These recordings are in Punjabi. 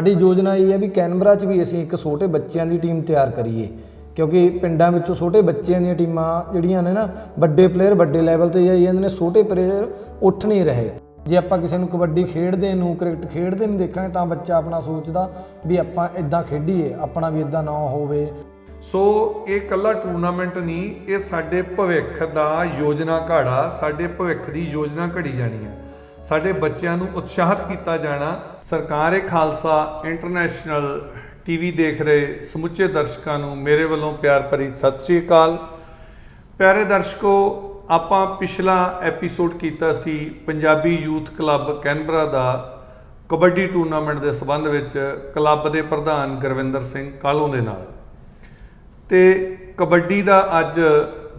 ਸਾਡੀ ਯੋਜਨਾ ਇਹ ਹੈ ਵੀ ਕੈਨਬਰਾ 'ਚ ਵੀ ਅਸੀਂ ਇੱਕ ਛੋਟੇ ਬੱਚਿਆਂ ਦੀ ਟੀਮ ਤਿਆਰ ਕਰੀਏ। ਕਿਉਂਕਿ ਪਿੰਡਾਂ ਵਿੱਚੋਂ ਛੋਟੇ ਬੱਚਿਆਂ ਦੀਆਂ ਟੀਮਾਂ ਜਿਹੜੀਆਂ ਨੇ ਨਾ, ਵੱਡੇ ਪਲੇਅਰ ਵੱਡੇ ਲੈਵਲ ਤੇ ਜਾਈ ਜਾਂਦੇ ਨੇ, ਛੋਟੇ ਪਲੇਅਰ ਉੱਠ ਨਹੀਂ ਰਹੇ। ਜੇ ਆਪਾਂ ਕਿਸੇ ਨੂੰ ਕਬੱਡੀ ਖੇਡਦੇ ਨੂੰ, ਕ੍ਰਿਕਟ ਖੇਡਦੇ ਨੂੰ ਦੇਖਾਂਗੇ ਤਾਂ ਬੱਚਾ ਆਪਣਾ ਸੋਚਦਾ ਵੀ ਆਪਾਂ ਇਦਾਂ ਖੇਡੀਏ, ਆਪਣਾ ਵੀ ਇਦਾਂ ਨਾ ਹੋਵੇ। ਸੋ ਇਹ ਕੱਲਾ ਟੂਰਨਾਮੈਂਟ ਨਹੀਂ, ਇਹ ਸਾਡੇ ਭਵਿੱਖ ਦਾ ਯੋਜਨਾ ਘਾੜਾ, ਸਾਡੇ ਭਵਿੱਖ ਦੀ ਯੋਜਨਾ ਘੜੀ ਜਾਣੀ ਹੈ। ਸਾਡੇ ਬੱਚਿਆਂ ਨੂੰ ਉਤਸ਼ਾਹਿਤ ਕੀਤਾ ਜਾਣਾ। ਸਰਕਾਰ ਏ ਖਾਲਸਾ, ਇੰਟਰਨੈਸ਼ਨਲ ਟੀਵੀ ਦੇਖ ਰਹੇ ਸਮੁੱਚੇ ਦਰਸ਼ਕਾਂ ਨੂੰ ਮੇਰੇ ਵੱਲੋਂ ਪਿਆਰ ਭਰੀ ਸਤਿ ਸ੍ਰੀ ਅਕਾਲ। ਪਿਆਰੇ ਦਰਸ਼ਕੋ, ਆਪਾਂ ਪਿਛਲਾ ਐਪੀਸੋਡ ਕੀਤਾ ਸੀ ਪੰਜਾਬੀ ਯੂਥ ਕਲੱਬ ਕੈਨਬਰਾ ਦਾ ਕਬੱਡੀ ਟੂਰਨਾਮੈਂਟ ਦੇ ਸਬੰਧ ਵਿੱਚ ਕਲੱਬ ਦੇ ਪ੍ਰਧਾਨ ਗੁਰਵਿੰਦਰ ਸਿੰਘ ਕਾਲੋਂ ਦੇ ਨਾਲ। ਤੇ ਕਬੱਡੀ ਦਾ ਅੱਜ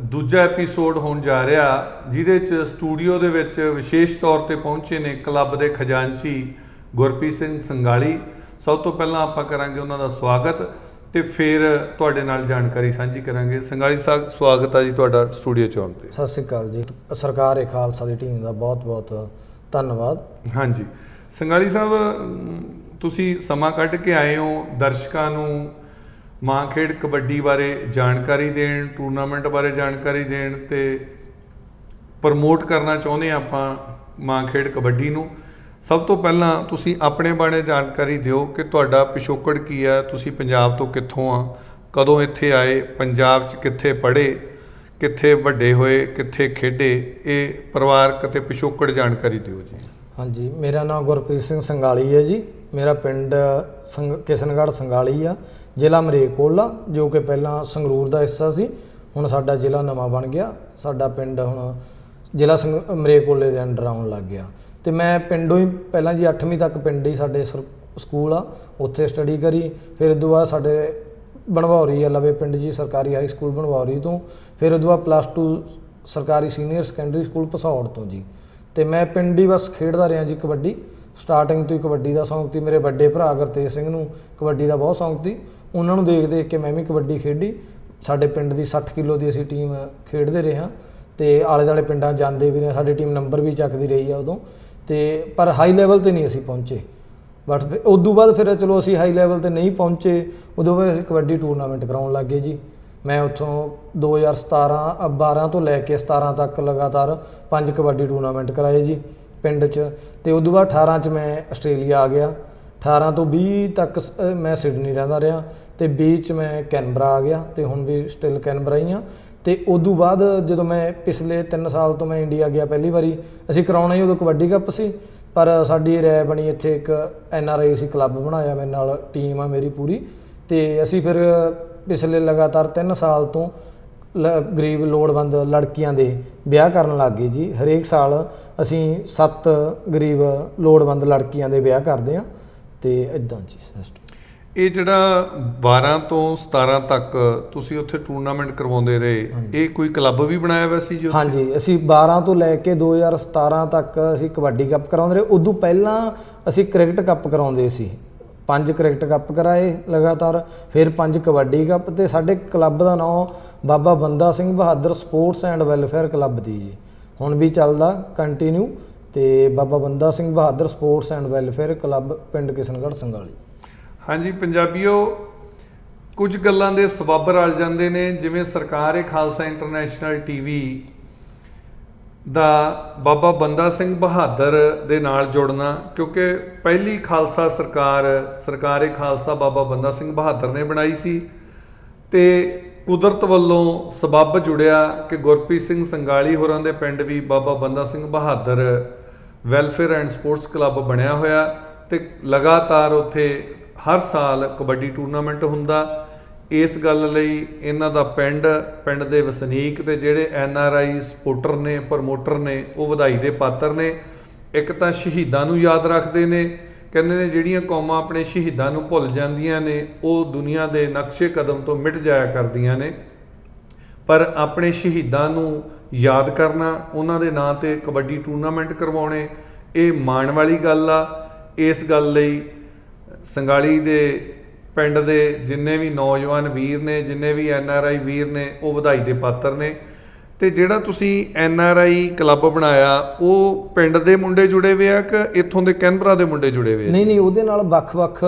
ਦੂਜਾ ਐਪੀਸੋਡ ਹੋਣ ਜਾ ਰਿਹਾ ਜਿਹਦੇ ਚ ਸਟੂਡੀਓ ਦੇ ਵਿੱਚ ਵਿਸ਼ੇਸ਼ ਤੌਰ ਤੇ ਪਹੁੰਚੇ ਨੇ ਕਲੱਬ ਦੇ ਖਜ਼ਾਨਚੀ ਗੁਰਪ੍ਰੀਤ ਸਿੰਘ ਸੰਗਾਲੀ ਸਭ ਤੋਂ ਪਹਿਲਾਂ ਆਪਾਂ ਕਰਾਂਗੇ ਉਹਨਾਂ ਦਾ ਸਵਾਗਤ ਤੇ ਫਿਰ ਤੁਹਾਡੇ ਨਾਲ ਜਾਣਕਾਰੀ ਸਾਂਝੀ ਕਰਾਂਗੇ। ਸੰਗਾਲੀ ਸਾਹਿਬ ਸਵਾਗਤ ਹੈ ਜੀ ਤੁਹਾਡਾ ਸਟੂਡੀਓ ਚ ਆਉਣ ਤੇ। ਸਤਿ ਸ੍ਰੀ ਅਕਾਲ ਜੀ। ਸਰਕਾਰ ਏ ਖਾਲਸਾ ਦੀ ਟੀਮ ਦਾ ਬਹੁਤ ਬਹੁਤ ਧੰਨਵਾਦ। ਹਾਂਜੀ। ਸੰਗਾਲੀ ਸਾਹਿਬ ਤੁਸੀਂ ਸਮਾਂ ਕੱਢ ਕੇ ਆਏ ਹੋ ਦਰਸ਼ਕਾਂ ਨੂੰ ਮਾਂ ਖੇਡ ਕਬੱਡੀ ਬਾਰੇ ਜਾਣਕਾਰੀ ਦੇਣ, ਟੂਰਨਾਮੈਂਟ ਬਾਰੇ ਜਾਣਕਾਰੀ ਦੇਣ ਤੇ ਪ੍ਰਮੋਟ ਕਰਨਾ ਚਾਹੁੰਦੇ ਹਾਂ ਆਪਾਂ ਮਾਂ ਖੇਡ ਕਬੱਡੀ ਨੂੰ। ਸਭ ਤੋਂ ਪਹਿਲਾਂ ਤੁਸੀਂ ਆਪਣੇ ਬਾਰੇ ਜਾਣਕਾਰੀ ਦਿਓ ਕਿ ਤੁਹਾਡਾ ਪਿਛੋਕੜ ਕੀ ਆ, ਤੁਸੀਂ ਪੰਜਾਬ ਤੋਂ ਕਿੱਥੋਂ ਆ, ਕਦੋਂ ਇੱਥੇ ਆਏ, ਪੰਜਾਬ 'ਚ ਕਿੱਥੇ ਪੜ੍ਹੇ, ਕਿੱਥੇ ਵੱਡੇ ਹੋਏ, ਕਿੱਥੇ ਖੇਡੇ, ਇਹ ਪਰਿਵਾਰਕ ਅਤੇ ਪਿਛੋਕੜ ਜਾਣਕਾਰੀ ਦਿਓ ਜੀ। ਹਾਂਜੀ, ਮੇਰਾ ਨਾਮ ਗੁਰਪ੍ਰੀਤ ਸਿੰਘ ਸੰਗਾਲੀ ਹੈ ਜੀ। ਮੇਰਾ ਪਿੰਡ ਸੰਗ ਕਿਸ਼ਨਗੜ੍ਹ ਸੰਗਾਲੀ ਆ, ਜ਼ਿਲ੍ਹਾ ਮਰੇਕੋਲਾ, ਜੋ ਕਿ ਪਹਿਲਾਂ ਸੰਗਰੂਰ ਦਾ ਹਿੱਸਾ ਸੀ, ਹੁਣ ਸਾਡਾ ਜ਼ਿਲ੍ਹਾ ਨਵਾਂ ਬਣ ਗਿਆ। ਸਾਡਾ ਪਿੰਡ ਹੁਣ ਜ਼ਿਲ੍ਹਾ ਸੰਗ ਮਰੇਕੋਲੇ ਦੇ ਅੰਡਰ ਆਉਣ ਲੱਗ ਗਿਆ। ਤੇ ਮੈਂ ਪਿੰਡੋਂ ਹੀ ਪਹਿਲਾਂ ਜੀ 8ਵੀਂ ਤੱਕ ਪਿੰਡ ਹੀ ਸਾਡੇ ਸਰ- ਸਕੂਲ ਆ, ਉੱਥੇ ਸਟੱਡੀ ਕਰੀ, ਫਿਰ ਉਦੋਂ ਬਾਅਦ ਸਾਡੇ ਬਣਵਾਉਰੀ ਆ, ਲਵੇ ਪਿੰਡ ਜੀ ਸਰਕਾਰੀ ਹਾਈ ਸਕੂਲ ਬਣਵੌਰੀ ਤੋਂ, ਫਿਰ ਉਦੋਂ ਬਾਅਦ ਪਲੱਸ 2 ਸਰਕਾਰੀ ਸੀਨੀਅਰ ਸੈਕੰਡਰੀ ਸਕੂਲ ਪਸੌੜ ਤੋਂ ਜੀ। ਤੇ ਮੈਂ ਪਿੰਡ ਹੀ ਬਸ ਖੇਡਦਾ ਰਿਹਾ ਜੀ ਕਬੱਡੀ। ਸਟਾਰਟਿੰਗ ਤੋਂ ਹੀ ਕਬੱਡੀ ਦਾ ਸ਼ੌਂਕ ਸੀ ਮੇਰੇ ਵੱਡੇ ਭਰਾ ਗੁਰਤੇਜ ਸਿੰਘ ਨੂੰ ਕਬੱਡੀ ਦਾ ਬਹੁਤ ਸ਼ੌਂਕ ਸੀ। ਉਹਨਾਂ ਨੂੰ ਦੇਖ ਦੇਖ ਕੇ ਮੈਂ ਵੀ ਕਬੱਡੀ ਖੇਡੀ। ਸਾਡੇ ਪਿੰਡ ਦੀ 60 ਕਿਲੋ ਦੀ ਅਸੀਂ ਟੀਮ ਖੇਡਦੇ ਰਹੇ ਹਾਂ ਤੇ ਆਲੇ ਦਾਲੇ ਪਿੰਡਾਂ ਜਾਂਦੇ ਵੀ ਨੇ ਸਾਡੀ ਟੀਮ ਨੰਬਰ ਵੀ ਚੱਕਦੀ ਰਹੀ ਆ ਉਦੋਂ। ਤੇ ਪਰ ਹਾਈ ਲੈਵਲ ਤੇ ਨਹੀਂ ਅਸੀਂ ਪਹੁੰਚੇ। ਬਟ ਫਿਰ ਤੋਂ ਬਾਅਦ ਫਿਰ ਚਲੋ ਅਸੀਂ ਹਾਈ ਲੈਵਲ ਤੇ ਨਹੀਂ ਪਹੁੰਚੇ ਉਦੋਂ ਬਾਅਦ ਅਸੀਂ ਕਬੱਡੀ ਟੂਰਨਾਮੈਂਟ ਕਰਾਉਣ ਲੱਗੇ ਜੀ। ਮੈਂ ਉੱਥੋਂ 2017 ਅ, 12 ਤੋਂ ਲੈ ਕੇ 17 ਤੱਕ ਲਗਾਤਾਰ ਪੰਜ ਕਬੱਡੀ ਟੂਰਨਾਮੈਂਟ ਕਰਾਏ ਜੀ। ਪਿੰਡ 'ਚ, ਤੇ ਉਦੋਂ ਬਾਅਦ 18 'ਚ ਮੈਂ ਆਸਟ੍ਰੇਲੀਆ ਆ ਗਿਆ। 18 ਤੋਂ 20 ਤੱਕ ਸ- ਮੈਂ ਸਿਡਨੀ ਰਹਿੰਦਾ ਰਿਹਾ, ਤੇ 20 'ਚ ਮੈਂ ਕੈਨਬਰਾ ਆ ਗਿਆ, ਤੇ ਹੁਣ ਵੀ ਸਟਿਲ ਕੈਨਬਰਾ ਹੀ ਆ। ਤੇ ਉਦੋਂ ਬਾਅਦ ਜਦੋਂ ਮੈਂ ਪਿਛਲੇ 3 ਸਾਲ ਤੋਂ ਮੈਂ ਇੰਡੀਆ ਗਿਆ ਪਹਿਲੀ ਵਾਰੀ, ਅਸੀਂ ਕਰਾਉਣਾ ਹੀ ਉਦੋਂ ਕਬੱਡੀ ਕੱਪ ਸੀ, ਪਰ ਸਾਡੀ ਰਾਏ ਬਣੀ ਇੱਥੇ ਇੱਕ ਐਨ ਆਰ ਆਈ ਸੀ ਕਲੱਬ ਬਣਾਇਆ ਮੇਰੇ ਨਾਲ, ਟੀਮ ਆ ਮੇਰੀ ਪੂਰੀ। ਤੇ ਅਸੀਂ ਫਿਰ ਪਿਛਲੇ ਲਗਾਤਾਰ 3 ਸਾਲ ਤੋਂ ਲ- ਗਰੀਬ ਲੋੜਵੰਦ ਲੜਕੀਆਂ ਦੇ ਵਿਆਹ ਕਰਨ ਲੱਗ ਗਏ ਜੀ। ਹਰੇਕ ਸਾਲ ਅਸੀਂ 7 ਗਰੀਬ ਲੋੜਵੰਦ ਲੜਕੀਆਂ ਦੇ ਵਿਆਹ ਕਰਦੇ ਆ ਤੇ ਇਦਾਂ ਜੀ ਸਿਸਟਮ ਇਹ ਜਿਹੜਾ 12 ਤੋਂ 17 ਤੱਕ ਤੁਸੀਂ ਉੱਥੇ ਟੂਰਨਾਮੈਂਟ ਕਰਵਾਉਂਦੇ ਰਹੇ ਇਹ ਕੋਈ ਕਲੱਬ ਵੀ ਬਣਾਇਆ ਹੋਇਆ ਸੀ ਜੀ ਉੱਥੇ? ਹਾਂਜੀ ਅਸੀਂ 12 ਤੋਂ ਲੈ ਕੇ 2017 ਤੱਕ ਅਸੀਂ ਕਬੱਡੀ ਕੱਪ ਕਰਾਉਂਦੇ ਰਹੇ। ਉਦੋਂ ਪਹਿਲਾਂ ਅਸੀਂ ਕ੍ਰਿਕਟ ਕੱਪ ਕਰਾਉਂਦੇ ਸੀ। ਪੰਜ ਕ੍ਰਿਕਟ ਕੱਪ ਕਰਾਏ ਲਗਾਤਾਰ, ਫਿਰ ਪੰਜ ਕਬੱਡੀ ਕੱਪ ਤੇ ਸਾਡੇ ਕਲੱਬ ਦਾ ਨਾਮ Baba Banda Singh Bahadur sports and welfare club ਦੀ ਜੀ। ਹੁਣ ਵੀ ਚੱਲਦਾ ਕੰਟੀਨਿਊ ਤੇ Baba Banda Singh Bahadur sports and welfare club ਪਿੰਡ ਕਿਸ਼ਨਗੜ੍ਹ ਸੰਗਾਲੀ ਹਾਂਜੀ, ਪੰਜਾਬੀਓ, ਕੁਝ ਗੱਲਾਂ ਦੇ ਸਬੱਬ ਰਲ ਜਾਂਦੇ ਨੇ, ਜਿਵੇਂ ਸਰਕਾਰ ਏ ਖਾਲਸਾ ਇੰਟਰਨੈਸ਼ਨਲ ਟੀਵੀ ਦਾ ਬਾਬਾ ਬੰਦਾ ਸਿੰਘ ਬਹਾਦਰ ਦੇ ਨਾਲ ਜੁੜਨਾ, ਕਿਉਂਕਿ ਪਹਿਲੀ ਖਾਲਸਾ ਸਰਕਾਰ ਸਰਕਾਰ ਖਾਲਸਾ ਬਾਬਾ ਬੰਦਾ ਸਿੰਘ ਬਹਾਦਰ ਨੇ ਬਣਾਈ ਸੀ ਤੇ ਕੁਦਰਤ ਵੱਲੋਂ ਸਬੱਬ ਜੁੜਿਆ ਕਿ ਗੁਰਪ੍ਰੀਤ ਸਿੰਘ ਸੰਗਾਲੀ ਹੋਰਾਂ ਦੇ ਪਿੰਡ ਵੀ Baba Banda Singh Bahadur welfare and sports club ਬਣਿਆ ਹੋਇਆ ਤੇ ਲਗਾਤਾਰ ਉੱਥੇ ਹਰ ਸਾਲ ਕਬੱਡੀ ਟੂਰਨਾਮੈਂਟ ਹੁੰਦਾ। ਇਸ ਗੱਲ ਲਈ ਇਹਨਾਂ ਦਾ ਪਿੰਡ ਪਿੰਡ ਦੇ ਵਸਨੀਕ ਤੇ ਜਿਹੜੇ ਐਨ ਆਰ ਆਈ ਸਪੋਰਟਰ ਨੇ, ਪ੍ਰਮੋਟਰ ਨੇ, ਉਹ ਵਧਾਈ ਦੇ ਪਾਤਰ ਨੇ, ਇੱਕ ਤਾਂ ਸ਼ਹੀਦਾਂ ਨੂੰ ਯਾਦ ਰੱਖਦੇ ਨੇ, ਕਹਿੰਦੇ ਨੇ ਜਿਹੜੀਆਂ ਕੌਮਾਂ ਆਪਣੇ ਸ਼ਹੀਦਾਂ ਨੂੰ ਭੁੱਲ ਜਾਂਦੀਆਂ ਨੇ, ਉਹ ਦੁਨੀਆ ਦੇ ਨਕਸ਼ੇ ਕਦਮ ਤੋਂ ਮਿਟ ਜਾਇਆ ਕਰਦੀਆਂ ਨੇ। ਪਰ ਆਪਣੇ ਸ਼ਹੀਦਾਂ ਨੂੰ ਯਾਦ ਕਰਨਾ, ਉਹਨਾਂ ਦੇ ਨਾਂ ਤੇ ਕਬੱਡੀ ਟੂਰਨਾਮੈਂਟ ਕਰਵਾਉਣੇ, ਇਹ ਮਾਣ ਵਾਲੀ ਗੱਲ ਆ। ਇਸ ਗੱਲ ਲਈ ਸੰਗਾਲੀ ਦੇ ਪਿੰਡ ਦੇ ਜਿੰਨੇ ਵੀ ਨੌਜਵਾਨ ਵੀਰ ਨੇ, ਜਿੰਨੇ ਵੀ ਐਨ ਆਰ ਆਈ ਵੀਰ ਨੇ, ਉਹ ਵਧਾਈ ਦੇ ਪਾਤਰ ਨੇ। ਤੇ ਜਿਹੜਾ ਤੁਸੀਂ ਐਨ ਆਰ ਆਈ ਕਲੱਬ ਬਣਾਇਆ, ਉਹ ਪਿੰਡ ਦੇ ਮੁੰਡੇ ਜੁੜੇ ਹੋਏ ਆ ਕਿ ਇੱਥੋਂ ਦੇ ਕੈਨਬਰਾ ਦੇ ਮੁੰਡੇ ਜੁੜੇ ਹੋਏ ਆ? ਨਹੀਂ ਨਹੀਂ, ਉਹਦੇ ਨਾਲ ਵੱਖ-ਵੱਖ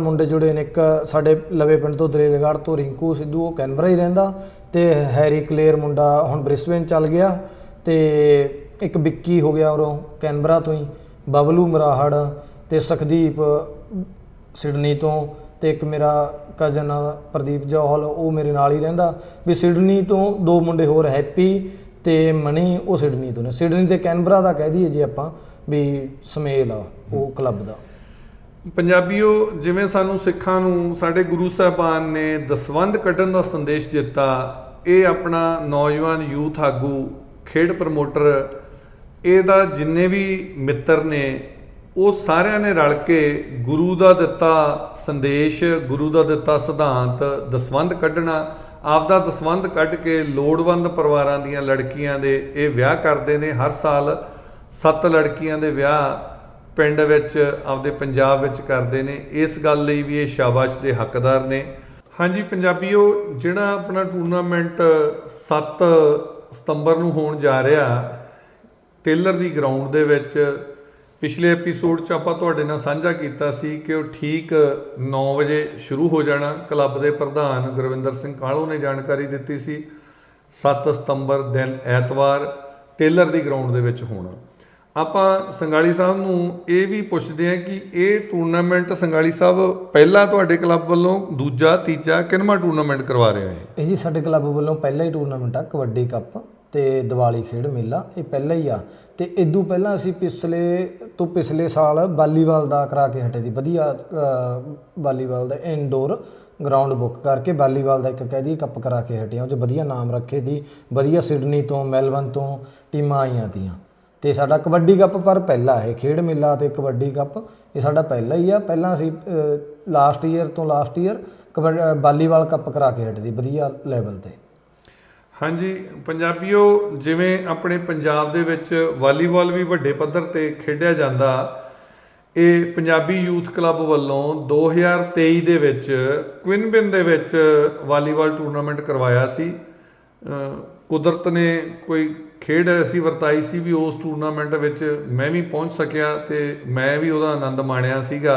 ਮੁੰਡੇ ਜੁੜੇ ਨੇ। ਇੱਕ ਸਾਡੇ ਲਵੇ ਪਿੰਡ ਤੋਂ ਦਰੇਲਗੜ੍ਹ ਤੋਂ ਰਿੰਕੂ ਸਿੱਧੂ, ਉਹ ਕੈਨਬਰਾ ਹੀ ਰਹਿੰਦਾ। ਤੇ ਹੈਰੀ ਕਲੇਅਰ ਮੁੰਡਾ ਹੁਣ ਬ੍ਰਿਸਬੇਨ ਚੱਲ ਗਿਆ। ਤੇ ਇੱਕ ਵਿੱਕੀ ਹੋ ਗਿਆ ਉਰੋਂ ਕੈਨਬਰਾ ਤੋਂ ਹੀ, ਬਬਲੂ ਮਰਾਹੜ ਤੇ ਸੁਖਦੀਪ ਸਿਡਨੀ ਤੋਂ। ਤੇ ਇੱਕ ਮੇਰਾ ਕਜ਼ਨ ਪ੍ਰਦੀਪ ਜੋਹਲ, ਉਹ ਮੇਰੇ ਨਾਲ ਹੀ ਰਹਿੰਦਾ। ਵੀ ਸਿਡਨੀ ਤੋਂ ਦੋ ਮੁੰਡੇ ਹੋਰ ਹੈਪੀ ਤੇ ਮਣੀ ਉਹ ਸਿਡਨੀ ਤੋਂ ਨੇ। ਸਿਡਨੀ ਤੇ ਕੈਨਬਰਾ ਦਾ ਕਹਿ ਦਈਏ ਜੇ ਆਪਾਂ ਵੀ ਸਮੇਲ ਆ, ਉਹ ਕਲੱਬ ਦਾ। ਪੰਜਾਬੀਓ, ਜਿਵੇਂ ਸਾਨੂੰ ਸਿੱਖਾਂ ਨੂੰ ਸਾਡੇ ਗੁਰੂ ਸਾਹਿਬਾਨ ਨੇ ਦਸਵੰਧ ਕੱਢਣ ਦਾ ਸੰਦੇਸ਼ ਦਿੱਤਾ, ਇਹ ਆਪਣਾ ਨੌਜਵਾਨ ਯੂਥ ਆਗੂ, ਖੇਡ ਪ੍ਰਮੋਟਰ, ਇਹਦਾ ਜਿੰਨੇ ਵੀ ਮਿੱਤਰ ਨੇ ਉਹ ਸਾਰਿਆਂ ਨੇ ਰਲ ਕੇ ਗੁਰੂ ਦਾ ਦਿੱਤਾ ਸੰਦੇਸ਼, ਗੁਰੂ ਦਾ ਦਿੱਤਾ ਸਿਧਾਂਤ, ਦਸਵੰਧ ਕੱਢਣਾ। ਆਪਦਾ ਦਸਵੰਧ ਕੱਢ ਕੇ ਲੋੜਵੰਦ ਪਰਿਵਾਰਾਂ ਦੀਆਂ ਲੜਕੀਆਂ ਦੇ ਇਹ ਵਿਆਹ ਕਰਦੇ ਨੇ ਹਰ ਸਾਲ। ਸੱਤ ਲੜਕੀਆਂ ਦੇ ਵਿਆਹ ਪਿੰਡ ਵਿੱਚ, ਆਪਦੇ ਪੰਜਾਬ ਵਿੱਚ ਕਰਦੇ ਨੇ। ਇਸ ਗੱਲ ਲਈ ਵੀ ਇਹ ਸ਼ਾਬਾਸ਼ ਦੇ ਹੱਕਦਾਰ ਨੇ। ਹਾਂਜੀ ਪੰਜਾਬੀਓ, ਜਿਹੜਾ ਆਪਣਾ ਟੂਰਨਾਮੈਂਟ 7 ਸਤੰਬਰ ਨੂੰ ਹੋਣ ਜਾ ਰਿਹਾ, ਟੇਲਰ ਦੀ ਗਰਾਊਂਡ ਦੇ ਵਿੱਚ ਪਿਛਲੇ ਐਪੀਸੋਡ 'ਚ ਆਪਾਂ ਤੁਹਾਡੇ ਨਾਲ ਸਾਂਝਾ ਕੀਤਾ ਸੀ ਕਿ ਉਹ ਠੀਕ 9 ਵਜੇ ਸ਼ੁਰੂ ਹੋ ਜਾਣਾ। ਕਲੱਬ ਦੇ ਪ੍ਰਧਾਨ ਗੁਰਵਿੰਦਰ ਸਿੰਘ ਕਾਲੋ ਨੇ ਜਾਣਕਾਰੀ ਦਿੱਤੀ ਸੀ? 7 ਸਤੰਬਰ ਦਿਨ ਐਤਵਾਰ, ਟੇਲਰ ਦੀ ਗਰਾਊਂਡ ਦੇ ਵਿੱਚ ਹੋਣਾ। ਆਪਾਂ ਸੰਗਾਲੀ ਸਾਹਿਬ ਨੂੰ ਇਹ ਵੀ ਪੁੱਛਦੇ ਹਾਂ ਕਿ ਇਹ ਟੂਰਨਾਮੈਂਟ ਸੰਗਾਲੀ ਸਾਹਿਬ ਪਹਿਲਾ ਤੁਹਾਡੇ ਕਲੱਬ ਵੱਲੋਂ ਦੂਜਾ, ਤੀਜਾ ਕਿੰਨਵਾਂ ਟੂਰਨਾਮੈਂਟ ਕਰਵਾ ਰਿਹਾ ਹੈ ਇਹ ਜੀ ਸਾਡੇ ਕਲੱਬ ਵੱਲੋਂ ਪਹਿਲਾ ਹੀ ਟੂਰਨਾਮੈਂਟ ਆ, ਕਬੱਡੀ ਕੱਪ। ਤੇ ਦੀਵਾਲੀ ਖੇਡ ਮੇਲਾ, ਇਹ ਪਹਿਲਾ ਹੀ ਆ। ਤੇ ਇਦੋਂ ਪਹਿਲਾਂ ਅਸੀਂ ਪਿਛਲੇ ਤੋਂ ਪਿਛਲੇ ਸਾਲ ਵਾਲੀਬਾਲ ਦਾ ਕਰਾ ਕੇ ਹਟੇ ਦੀ, ਵਧੀਆ ਵਾਲੀਬਾਲ ਦਾ ਇਨਡੋਰ ਗਰਾਊਂਡ ਬੁੱਕ ਕਰਕੇ ਵਾਲੀਬਾਲ ਦਾ ਇੱਕ ਕਹਿ ਕਹਿਦੀ ਕੱਪ ਕਰਾ ਕੇ ਹਟੇ ਉਹ 'ਚ ਵਧੀਆ ਨਾਮ ਰੱਖੇ ਦੀ, ਵਧੀਆ ਸਿਡਨੀ ਤੋਂ ਮੈਲਬਨ ਤੋਂ ਟੀਮਾਂ ਆਈਆਂ ਤੀਆਂ। ਤੇ ਸਾਡਾ ਕਬੱਡੀ ਕੱਪ ਪਰ ਪਹਿਲਾ ਹੈ ਖੇਡ ਮੇਲਾ ਤੇ ਕਬੱਡੀ ਕੱਪ ਇਹ ਸਾਡਾ ਪਹਿਲਾ ਹੀ ਆ। ਪਹਿਲਾਂ ਅਸੀਂ ਲਾਸਟ ਈਅਰ ਤੋਂ last year kabaddi volleyball cup ਕਰਾ ਕੇ ਹਟੇ ਦੀ ਵਧੀਆ ਲੈਵਲ ਤੇ। ਹਾਂਜੀ, ਪੰਜਾਬੀਓ, ਜਿਵੇਂ ਆਪਣੇ ਪੰਜਾਬ ਦੇ ਵਿੱਚ ਵਾਲੀਬਾਲ ਵੀ ਵੱਡੇ ਪੱਧਰ ਤੇ ਖੇਡਿਆ ਜਾਂਦਾ, ਇਹ ਪੰਜਾਬੀ ਯੂਥ ਕਲੱਬ ਵੱਲੋਂ 2023 ਦੇ ਵਿੱਚ ਕੁਇਨਬਿਨ ਦੇ ਵਿੱਚ ਵਾਲੀਬਾਲ ਟੂਰਨਾਮੈਂਟ ਕਰਵਾਇਆ ਸੀ। ਕੁਦਰਤ ਨੇ ਕੋਈ ਖੇਡ ਐਸੀ ਵਰਤਾਈ ਸੀ ਵੀ ਉਸ ਟੂਰਨਾਮੈਂਟ ਵਿੱਚ ਮੈਂ ਵੀ ਪਹੁੰਚ ਸਕਿਆ ਤੇ ਮੈਂ ਵੀ ਉਹਦਾ ਆਨੰਦ ਮਾਣਿਆ ਸੀਗਾ।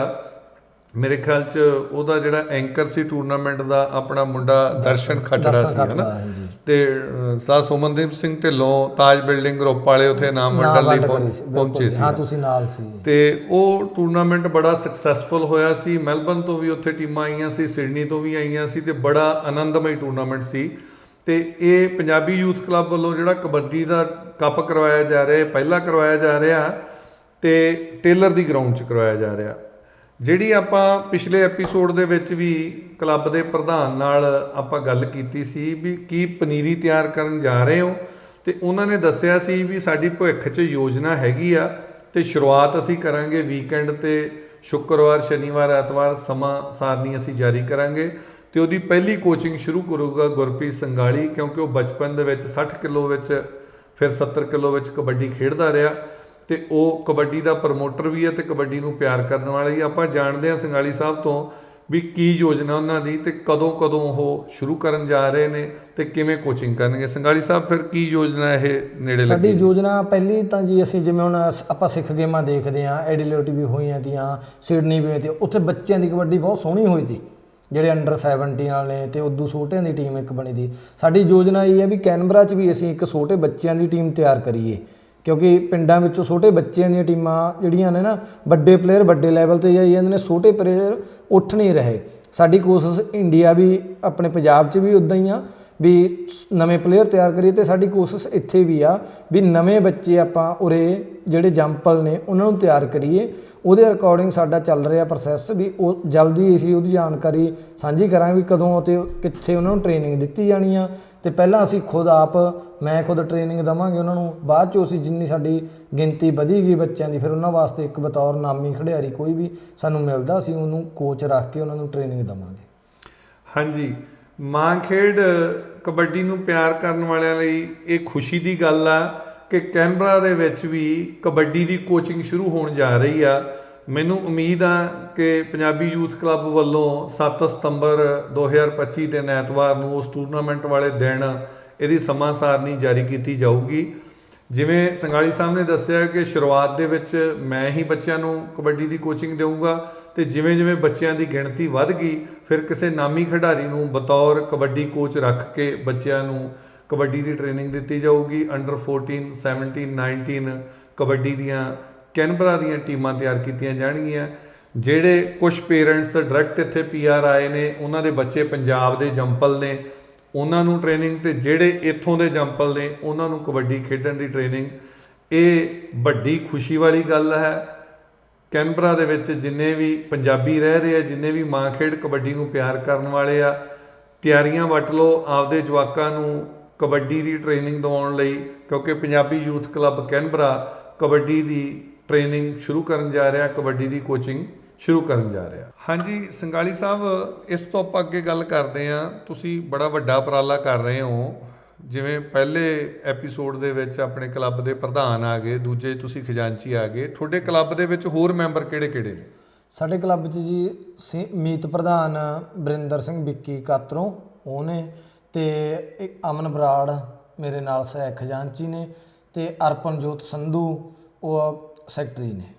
ਮੇਰੇ ਖਿਆਲ 'ਚ ਉਹਦਾ ਜਿਹੜਾ ਐਂਕਰ ਸੀ ਟੂਰਨਾਮੈਂਟ ਦਾ ਆਪਣਾ ਮੁੰਡਾ ਦਰਸ਼ਨ ਖੱਟੜਾ ਸੀ ਹਨਾ? ਹਾਂਜੀ। ਤੇ ਸਰਦਾਰ ਸੁਮਨਦੀਪ ਸਿੰਘ ਢਿੱਲੋਂ ਤਾਜ ਬਿਲਡਿੰਗ ਗਰੁੱਪ ਵਾਲੇ ਉੱਥੇ ਨਾਮ ਵੰਡਣ ਲਈ ਸੀ, ਪਹੁੰਚੇ। ਸੀ। ਹਾਂ ਤੁਸੀਂ ਨਾਲ ਸੀ। ਤੇ ਉਹ ਟੂਰਨਾਮੈਂਟ ਬੜਾ ਸਕਸੈਸਫੁਲ ਹੋਇਆ ਸੀ। ਮੈਲਬਨ ਤੋਂ ਵੀ ਉੱਥੇ ਟੀਮਾਂ ਆਈਆਂ ਸੀ ਸਿਡਨੀ ਤੋਂ ਵੀ ਆਈਆਂ ਸੀ ਤੇ ਬੜਾ ਆਨੰਦਮਈ ਟੂਰਨਾਮੈਂਟ ਸੀ। ਤੇ ਇਹ ਪੰਜਾਬੀ ਯੂਥ ਕਲੱਬ ਵੱਲੋਂ ਜਿਹੜਾ ਕਬੱਡੀ ਦਾ ਕੱਪ ਕਰਵਾਇਆ ਜਾ ਰਿਹਾ ਹੈ ਪਹਿਲਾ ਕਰਵਾਇਆ ਜਾ ਰਿਹਾ ਤੇ ਟੇਲਰ ਦੀ ਗਰਾਊਂਡ 'ਚ ਕਰਵਾਇਆ ਜਾ ਰਿਹਾ। ਜਿਹੜੀ ਆਪਾਂ ਪਿਛਲੇ ਐਪੀਸੋਡ ਦੇ ਵਿੱਚ ਵੀ ਕਲੱਬ ਦੇ ਪ੍ਰਧਾਨ ਨਾਲ ਆਪਾਂ ਗੱਲ ਕੀਤੀ ਸੀ ਵੀ ਕੀ ਪਨੀਰੀ ਤਿਆਰ ਕਰਨ ਜਾ ਰਹੇ ਹੋ, ਤੇ ਉਹਨਾਂ ਨੇ ਦੱਸਿਆ ਸੀ ਵੀ ਸਾਡੀ ਭਵਿੱਖ 'ਚ ਯੋਜਨਾ ਹੈਗੀ ਆ, ਤੇ ਸ਼ੁਰੂਆਤ ਅਸੀਂ ਕਰਾਂਗੇ ਵੀਕਐਂਡ ਤੇ ਸ਼ੁੱਕਰਵਾਰ, ਸ਼ਨੀਵਾਰ, ਐਤਵਾਰ ਸਮਾਂ ਸਾਰਨੀ ਅਸੀਂ ਜਾਰੀ ਕਰਾਂਗੇ, ਤੇ ਉਹਦੀ ਪਹਿਲੀ ਕੋਚਿੰਗ ਸ਼ੁਰੂ ਕਰੂਗਾ ਗੁਰਪ੍ਰੀਤ ਸੰਗਾਲੀ, ਕਿਉਂਕਿ ਉਹ ਬਚਪਨ ਦੇ ਵਿੱਚ 60 ਕਿਲੋ ਵਿੱਚ, ਫਿਰ 70 ਕਿਲੋ ਵਿੱਚ ਕਬੱਡੀ ਖੇਡਦਾ ਰਿਹਾ ਤੇ ਉਹ ਕਬੱਡੀ ਦਾ ਪ੍ਰਮੋਟਰ ਵੀ ਹੈ ਤੇ ਕਬੱਡੀ ਨੂੰ ਪਿਆਰ ਕਰਨ ਵਾਲਾ ਹੀ ਆਪਾਂ ਜਾਣਦੇ ਹਾਂ ਸੰਗਾਲੀ ਸਾਹਿਬ ਤੋਂ ਵੀ ਕੀ ਯੋਜਨਾ ਉਹਨਾਂ ਦੀ ਤੇ ਕਦੋਂ ਕਦੋਂ ਉਹ ਸ਼ੁਰੂ ਕਰਨ ਜਾ ਰਹੇ ਨੇ ਤੇ ਕਿਵੇਂ ਕੋਚਿੰਗ ਕਰਨਗੇ। ਸੰਗਾਲੀ ਸਾਹਿਬ, ਫਿਰ ਕੀ ਯੋਜਨਾ ਇਹ ਨੇੜੇ ਸਾਡੀ ਯੋਜਨਾ ਪਹਿਲੀ ਤਾਂ ਜੀ ਅਸੀਂ ਜਿਵੇਂ ਹੁਣ ਸ- ਆਪਾਂ ਸਿੱਖ ਗੇਮਾਂ ਦੇਖਦੇ ਆਂ ਐਡੀਲਿਟੀ ਵੀ ਹੋਈਆਂ ਤੀਆਂ, ਸਿਡਨੀ ਵੀ ਹੋਈ ਤੀ ਉੱਥੇ ਬੱਚਿਆਂ ਦੀ ਕਬੱਡੀ ਬਹੁਤ ਸੋਹਣੀ ਹੋਈ ਤੀ। ਜਿਹੜੇ ਅੰਡਰ 17 ਵਾਲੇ ਨੇ ਤੇ ਉਦੋਂ ਛੋਟਿਆਂ ਦੀ ਟੀਮ ਇੱਕ ਬਣੀ ਦੀ ਸਾਡੀ ਯੋਜਨਾ ਇਹ ਹੈ ਵੀ ਕੈਨਬਰਾ 'ਚ ਵੀ ਅਸੀਂ ਇੱਕ ਛੋਟੇ ਬੱਚਿਆਂ ਦੀ ਟੀਮ ਤਿਆਰ ਕਰੀਏ। ਕਿਉਂਕਿ ਪਿੰਡਾਂ ਵਿੱਚੋਂ ਛੋਟੇ ਬੱਚਿਆਂ ਦੀਆਂ ਟੀਮਾਂ ਜਿਹੜੀਆਂ ਨੇ ਨਾ, ਵੱਡੇ ਪਲੇਅਰ ਵੱਡੇ ਲੈਵਲ ਤੇ ਜਾਈ ਜਾਂਦੇ ਨੇ, ਛੋਟੇ ਪਲੇਅਰ ਉੱਠ ਨਹੀਂ ਰਹੇ। ਸਾਡੀ ਕੋਸ਼ਿਸ਼ ਇੰਡੀਆ ਵੀ, ਆਪਣੇ ਪੰਜਾਬ 'ਚ ਵੀ ਉਦਾਂ ਹੀ ਆ। ਵੀ ਨਵੇਂ ਪਲੇਅਰ ਤਿਆਰ ਕਰੀਏ ਤੇ ਸਾਡੀ ਕੋਸ਼ਿਸ਼ ਇੱਥੇ ਵੀ ਆ ਵੀ ਨਵੇਂ ਬੱਚੇ ਆਪਾਂ ਉਰੇ ਜਿਹੜੇ ਜੰਪਲ ਨੇ ਉਹਨਾਂ ਨੂੰ ਤਿਆਰ ਕਰੀਏ। ਉਹਦੇ ਅਕੋਰਡਿੰਗ ਸਾਡਾ ਚੱਲ ਰਿਹਾ ਪ੍ਰੋਸੈਸ ਵੀ ਉਹ ਜਲਦੀ ਅਸੀਂ ਉਹਦੀ ਜਾਣਕਾਰੀ ਸਾਂਝੀ ਕਰਾਂਗੇ ਵੀ ਕਦੋਂ ਤੇ ਕਿੱਥੇ ਉਹਨਾਂ ਨੂੰ ਟ੍ਰੇਨਿੰਗ ਦਿੱਤੀ ਜਾਣੀ ਆ। ਤੇ ਪਹਿਲਾਂ ਅਸੀਂ ਖੁਦ ਆਪ, ਮੈਂ ਖੁਦ ਟ੍ਰੇਨਿੰਗ ਦਵਾਂਗੇ ਉਹਨਾਂ ਨੂੰ। ਬਾਅਦ ਚੋਂ ਅਸੀਂ ਜਿੰਨੀ ਸਾਡੀ ਗਿਣਤੀ ਵਧੀ ਗਈ ਬੱਚਿਆਂ ਦੀ, ਫਿਰ ਉਹਨਾਂ ਵਾਸਤੇ ਇੱਕ ਬਤੌਰ ਨਾਮੀ ਖਿਡਾਰੀ ਕੋਈ ਵੀ ਸਾਨੂੰ ਮਿਲਦਾ, ਅਸੀਂ ਉਹਨੂੰ ਕੋਚ ਰੱਖ ਕੇ ਉਹਨਾਂ ਨੂੰ ਟ੍ਰੇਨਿੰਗ ਦਵਾਂਗੇ। ਹਾਂਜੀ। ਮਾਂ ਖੇਡ ਕਬੱਡੀ ਨੂੰ ਪਿਆਰ ਕਰਨ ਵਾਲਿਆਂ ਲਈ ਇਹ ਖੁਸ਼ੀ ਦੀ ਗੱਲ ਆ ਕਿ ਕੈਨਬਰਾ ਦੇ ਵਿੱਚ ਵੀ ਕਬੱਡੀ ਦੀ ਕੋਚਿੰਗ ਸ਼ੁਰੂ ਹੋਣ ਜਾ ਰਹੀ ਆ। ਮੈਨੂੰ ਉਮੀਦ ਆ ਕਿ ਪੰਜਾਬੀ ਯੂਥ ਕਲੱਬ ਵੱਲੋਂ 7 ਸਤੰਬਰ 2025 ਦਿਨ ਐਤਵਾਰ ਨੂੰ ਉਸ ਟੂਰਨਾਮੈਂਟ ਵਾਲੇ ਦਿਨ ਇਹਦੀ ਸਮਾਂ ਸਾਰਨੀ ਜਾਰੀ ਕੀਤੀ ਜਾਊਗੀ। ਜਿਵੇਂ ਸੰਗਾਲੀ ਸਾਹਿਬ ਨੇ ਦੱਸਿਆ ਕਿ ਸ਼ੁਰੂਆਤ ਦੇ ਵਿੱਚ ਮੈਂ ਹੀ ਬੱਚਿਆਂ ਨੂੰ ਕਬੱਡੀ ਦੀ ਕੋਚਿੰਗ ਦੇਵਾਂਗਾ ਤੇ ਜਿਵੇਂ ਜਿਵੇਂ ਬੱਚਿਆਂ ਦੀ ਗਿਣਤੀ ਵੱਧ ਗਈ, ਫਿਰ ਕਿਸੇ ਨਾਮੀ ਖਿਡਾਰੀ ਨੂੰ ਬਤੌਰ ਕਬੱਡੀ ਕੋਚ ਰੱਖ ਕੇ ਬੱਚਿਆਂ ਨੂੰ ਕਬੱਡੀ ਦੀ ਟ੍ਰੇਨਿੰਗ ਦਿੱਤੀ ਜਾਊਗੀ। ਅੰਡਰ 14 17 19 ਕਬੱਡੀ ਦੀਆਂ ਕੈਨਬਰਾ ਦੀਆਂ ਟੀਮਾਂ ਤਿਆਰ ਕੀਤੀਆਂ ਜਾਣਗੀਆਂ, ਜਿਹੜੇ ਕੁਝ ਪੇਰੈਂਟਸ ਡਾਇਰੈਕਟ ਇੱਥੇ ਪੀਆਰ ਆਏ ਨੇ, ਉਹਨਾਂ ਦੇ ਬੱਚੇ ਪੰਜਾਬ ਦੇ ਜੰਪਲ ਨੇ। ਉਹਨਾਂ ਨੂੰ ਟ੍ਰੇਨਿੰਗ ਤੇ ਜਿਹੜੇ ਇੱਥੋਂ ਦੇ ਜੰਪਲ ਨੇ, ਉਹਨਾਂ ਨੂੰ ਕਬੱਡੀ ਖੇਡਣ ਦੀ ਟ੍ਰੇਨਿੰਗ ਇਹ ਵੱਡੀ ਖੁਸ਼ੀ ਵਾਲੀ ਗੱਲ ਹੈ। ਕੈਨਬਰਾ ਦੇ ਵਿੱਚ ਜਿੰਨੇ ਵੀ ਪੰਜਾਬੀ ਰਹਿ ਰਹੇ ਆ, ਜਿੰਨੇ ਵੀ ਮਾਂ ਖੇਡ ਕਬੱਡੀ ਨੂੰ ਪਿਆਰ ਕਰਨ ਵਾਲੇ ਆ, ਤਿਆਰੀਆਂ ਵਟ ਲਓ, ਆਪਦੇ ਜਵਾਕਾਂ ਨੂੰ ਕਬੱਡੀ ਦੀ ਟ੍ਰੇਨਿੰਗ ਦਿਵਾਉਣ ਲਈ, ਕਿਉਂਕਿ Punjabi youth club Canberra kabaddi ਦੀ ਟ੍ਰੇਨਿੰਗ ਸ਼ੁਰੂ ਕਰਨ ਜਾ ਰਿਹਾ, ਕਬੱਡੀ ਦੀ ਕੋਚਿੰਗ ਸ਼ੁਰੂ ਕਰਨ ਜਾ ਰਿਹਾ। ਹਾਂਜੀ, ਸੰਗਾਲੀ ਸਾਹਿਬ, ਇਸ ਤੋਂ ਆਪਾਂ ਅੱਗੇ ਗੱਲ ਕਰਦੇ ਆ ਤੁਸੀਂ ਬੜਾ ਵੱਡਾ ਉਪਰਾਲਾ ਕਰ ਰਹੇ ਹੋ। ਜਿਵੇਂ ਪਹਿਲੇ ਐਪੀਸੋਡ ਦੇ ਵਿੱਚ ਆਪਣੇ ਕਲੱਬ ਦੇ ਪ੍ਰਧਾਨ ਆ ਗਏ, ਦੂਜੇ ਤੁਸੀਂ ਖਜ਼ਾਨਚੀ ਆ ਗਏ। ਤੁਹਾਡੇ ਕਲੱਬ ਦੇ ਵਿੱਚ ਹੋਰ ਮੈਂਬਰ ਕਿਹੜੇ-ਕਿਹੜੇ ਨੇ? ਸਾਡੇ ਕਲੱਬ 'ਚ ਜੀ ਸੀ- ਮੀਤ ਪ੍ਰਧਾਨ ਬਰਿੰਦਰ ਸਿੰਘ ਵਿੱਕੀ ਕਾਤਰੋਂ ਉਹ ਨੇ ਤੇ ਅਮਨ ਬਰਾੜ ਮੇਰੇ ਨਾਲ ਸਹਿ ਖਜ਼ਾਨਚੀ ਨੇ ਤੇ ਅਰਪਨਜੋਤ ਸੰਧੂ, ਉਹ ਸੈਕਟਰੀ ਨੇ।